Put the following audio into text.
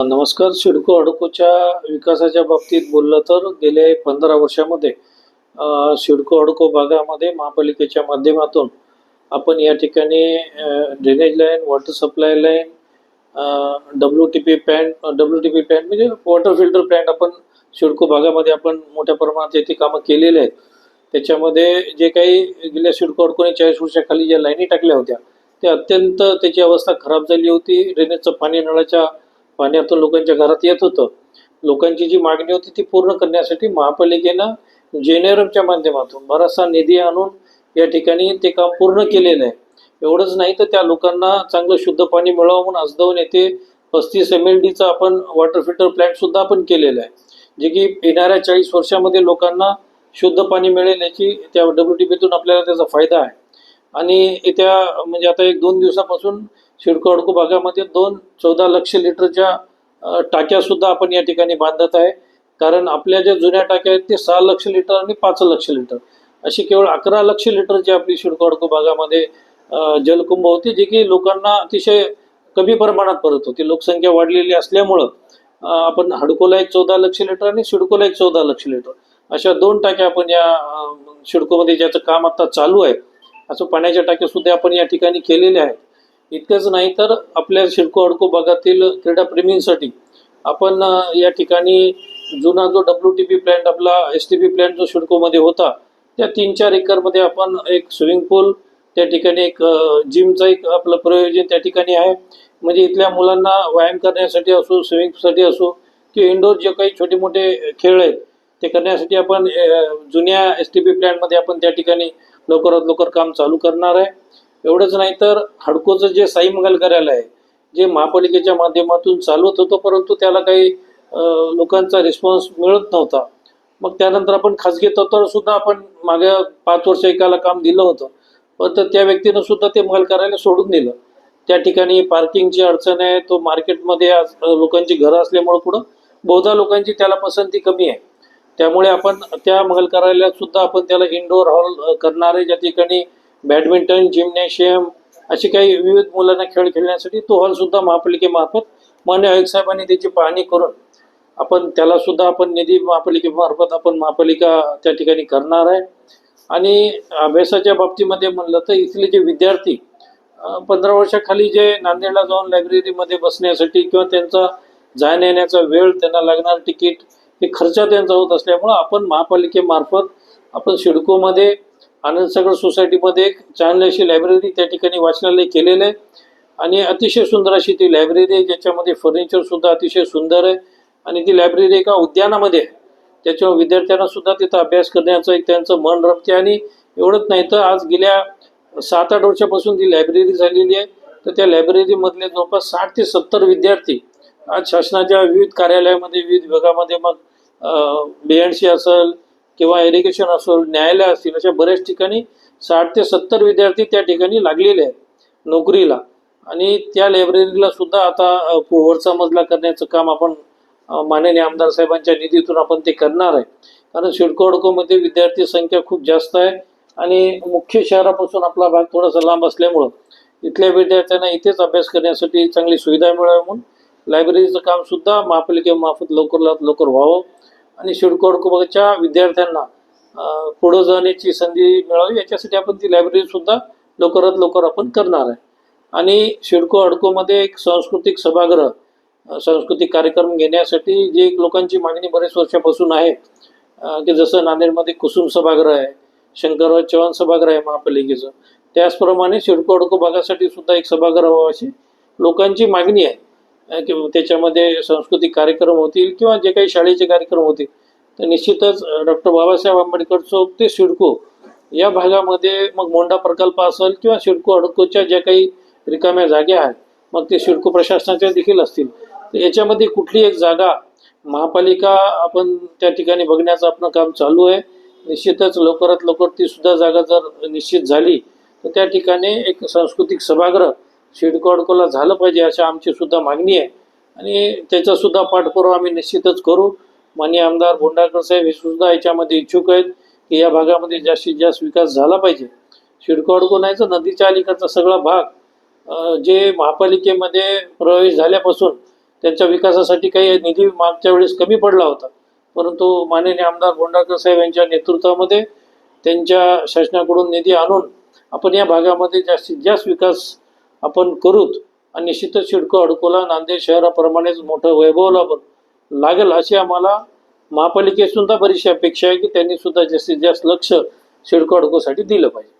नमस्कार. सिडको अडकोच्या विकासाच्या बाबतीत बोललं तर गेल्या पंधरा वर्षामध्ये सिडको अडको भागामध्ये महापालिकेच्या माध्यमातून आपण या ठिकाणी drainage line water supply line W T P plant W T P plant म्हणजे वॉटर फिल्टर प्लॅन्ट आपण सिडको भागामध्ये आपण मोठ्या प्रमाणात येथे कामं केलेले आहेत. त्याच्यामध्ये जे काही गेल्या सिडको अडकोने चाळीस वर्षाखाली ज्या लाईनी टाकल्या होत्या त्या अत्यंत त्याची अवस्था खराब झाली होती. ड्रेनेजचं पाणी नळाच्या पाण्यातून लोकांच्या घरात येत होतं. लोकांची जी मागणी होती ती पूर्ण करण्यासाठी महापालिकेनं जेनेरमच्या माध्यमातून बराचसा निधी आणून या ठिकाणी ते काम पूर्ण केलेलं आहे. एवढंच नाही तर त्या लोकांना चांगलं शुद्ध पाणी मिळावं म्हणून आजदवून येथे पस्तीस एम एल डीचा आपण वॉटर फिल्टर प्लॅन्ट सुद्धा आपण केलेला आहे. जे की येणाऱ्या चाळीस वर्षामध्ये लोकांना शुद्ध पाणी मिळेल याची त्या डब्ल्यू टी पीतून आपल्याला त्याचा फायदा आहे. आणि येत्या म्हणजे आता एक दोन दिवसापासून शिडकोडको अडको भागामध्ये दोन चौदा लक्ष लिटरच्या टाक्यासुद्धा टाक्या सुद्धा आपण या ठिकाणी बांधत आहे. कारण आपल्या ज्या जुन्या टाक्या आहेत ते सहा लक्ष लिटर आणि पाच लक्ष लिटर. अशी केवळ अकरा लक्ष लिटरची आपली शिडकोडको अडको भागामध्ये जलकुंभ होती जी की लोकांना अतिशय कमी प्रमाणात परत होती. लोकसंख्या वाढलेली असल्यामुळं आपण हडकोला एक चौदा लक्ष लिटर आणि शिडकोला एक चौदा लक्ष लिटर अशा दोन टाक्या आपण या शिडकोमध्ये ज्याचं काम आता चालू आहे असं पाण्याच्या टाक्या सुद्धा आपण या ठिकाणी केलेल्या आहेत. इतकंच नाही तर आपल्या शिडको अडको भागातील क्रीडाप्रेमींसाठी आपण या ठिकाणी जुना जो डब्ल्यू टी पी प्लॅन्ट आपला एस टी पी प्लॅन्ट जो शिडकोमध्ये होता त्या तीन चार एकरमध्ये आपण एक स्विमिंग पूल त्या ठिकाणी एक जिमचं एक आपलं प्रयोजन त्या ठिकाणी आहे. म्हणजे इथल्या मुलांना व्यायाम करण्यासाठी असो स्विमिंगसाठी असो की इंडोर जे काही छोटे मोठे खेळ आहेत ते करण्यासाठी आपण जुन्या एस टी पी प्लॅन्टमध्ये आपण त्या ठिकाणी लवकरात लवकर काम चालू करणार आहे. एवढंच नाही तर हडकोचं जे साई मंगल कार्यालय आहे जे महापालिकेच्या माध्यमातून चालवत होतं परंतु त्याला काही लोकांचा रिस्पॉन्स मिळत नव्हता. मग त्यानंतर आपण खाजगी तत्वावर सुद्धा आपण मागे पाच वर्ष एकाला काम दिलं होतं. पण तर त्या व्यक्तीनं सुद्धा ते मंगल कार्यालय सोडून दिलं. त्या ठिकाणी पार्किंगची अडचण आहे तो मार्केटमध्ये आज लोकांची घरं असल्यामुळं पुढं बहुधा लोकांची त्याला पसंती कमी आहे. त्यामुळे आपण त्या मंगल कार्यालयात सुद्धा आपण त्याला इनडोअर हॉल करणारे ज्या ठिकाणी बॅडमिंटन जिमनॅशियम असे काही विविध मुलांना खेळ खेळण्यासाठी तो हॉलसुद्धा महापालिकेमार्फत मान्य आयोग साहेबांनी त्याची पाहणी करून आपण त्याला सुद्धा आपण निधी महापालिकेमार्फत आपण महापालिका त्या ठिकाणी करणार आहे. आणि अभ्यासाच्या बाबतीमध्ये म्हणलं तर इथले जे विद्यार्थी पंधरा वर्षाखाली जे नांदेडला जाऊन लायब्ररीमध्ये बसण्यासाठी किंवा त्यांचा जाण्या येण्याचा वेळ त्यांना लागणार तिकीट हे खर्च त्यांचा होत असल्यामुळं आपण महापालिकेमार्फत आपण सिडकोमध्ये आनंदसागर सोसायटीमध्ये एक चांगली अशी लायब्ररी त्या ठिकाणी वाचनालय केलेलं आहे. आणि अतिशय सुंदर अशी ती लायब्ररी आहे ज्याच्यामध्ये फर्निचर सुद्धा अतिशय सुंदर आहे. आणि ती लायब्ररी एका उद्यानामध्ये आहे. त्याच्यामुळे विद्यार्थ्यांना सुद्धा तिथं अभ्यास करण्याचं एक त्यांचं मन रमते. आणि एवढंच नाही तर आज गेल्या सात आठ वर्षापासून ती लायब्ररी झालेली आहे. तर त्या लायब्ररीमधले जवळपास साठ ते सत्तर विद्यार्थी आज शासनाच्या विविध कार्यालयामध्ये विविध विभागामध्ये मग बी एन सी असेल किंवा इरिगेशन असेल न्यायालय असतील अशा बऱ्याच ठिकाणी साठ ते सत्तर विद्यार्थी त्या ठिकाणी लागलेले आहेत नोकरीला. आणि त्या लायब्ररीला सुद्धा आता वरचा मजला करण्याचं काम आपण माननीय आमदार साहेबांच्या निधीतून आपण ते करणार आहे. कारण सिडको अडकोमध्ये विद्यार्थी संख्या खूप जास्त आहे आणि मुख्य शहरापासून आपला भाग थोडासा लांब असल्यामुळं इथल्या विद्यार्थ्यांना इथेच अभ्यास करण्यासाठी चांगली सुविधा मिळावी म्हणून लायब्ररीचं कामसुद्धा महापालिकेमार्फत लवकरात लवकर व्हावं. आणि शिडकोड कुमारच्या विद्यार्थ्यांना पुढं जाण्याची संधी मिळावी याच्यासाठी आपण ती लायब्ररीसुद्धा लवकरात लवकर आपण करणार आहे. आणि शिडको अडकोमध्ये एक सांस्कृतिक सभागृह सांस्कृतिक कार्यक्रम घेण्यासाठी जी एक लोकांची मागणी बरेच वर्षापासून आहे की जसं नांदेडमध्ये कुसुम सभागृह आहे शंकरराव चव्हाण सभागृह आहे महापालिकेचं त्याचप्रमाणे शिडको अडको भागासाठी सुद्धा एक सभागृह व्हावं अशी लोकांची मागणी आहे. किंवा त्याच्यामध्ये सांस्कृतिक कार्यक्रम होतील किंवा जे काही शाळेचे कार्यक्रम होतील. तर निश्चितच डॉक्टर बाबासाहेब आंबेडकर चौक ते सिडको या भागामध्ये मग मोंडा प्रकल्प असेल किंवा सिडको अडकोच्या ज्या काही रिकाम्या जागे आहेत मग ते सिडको प्रशासनाच्या देखील असतील. तर याच्यामध्ये कुठली एक जागा महापालिका आपण त्या ठिकाणी बघण्याचं आपलं काम चालू आहे. निश्चितच लवकरात लवकर ती सुद्धा जागा जर निश्चित झाली तर त्या ठिकाणी एक सांस्कृतिक सभागृह शिडकोडकोला झालं पाहिजे अशी आमची सुद्धा मागणी आहे. आणि त्याचा सुद्धा पाठपुरावा आम्ही निश्चितच करू. माननीय आमदार बोंडाकर साहेब हे सुद्धा याच्यामध्ये इच्छुक आहेत की या भागामध्ये जास्तीत जास्त विकास झाला पाहिजे. शिडकोडको नाहीचा नाही तर नदीच्या अलीकडचा सगळा भाग जे महापालिकेमध्ये प्रवेश झाल्यापासून त्यांच्या विकासासाठी काही निधी मागच्या वेळेस कमी पडला होता. परंतु माननीय आमदार भोंडाकर साहेब यांच्या नेतृत्वामध्ये त्यांच्या शासनाकडून निधी आणून आपण या भागामध्ये जास्तीत जास्त विकास आपण करूत. आणि निश्चितच शिडको अडकोला नांदेड शहराप्रमाणेच मोठं वैभवला पण लागेल अशी आम्हाला महापालिकेत सुद्धा बरीचशी अपेक्षा आहे की त्यांनी सुद्धा जास्तीत जास्त लक्ष शिडको अडकोसाठी दिलं पाहिजे.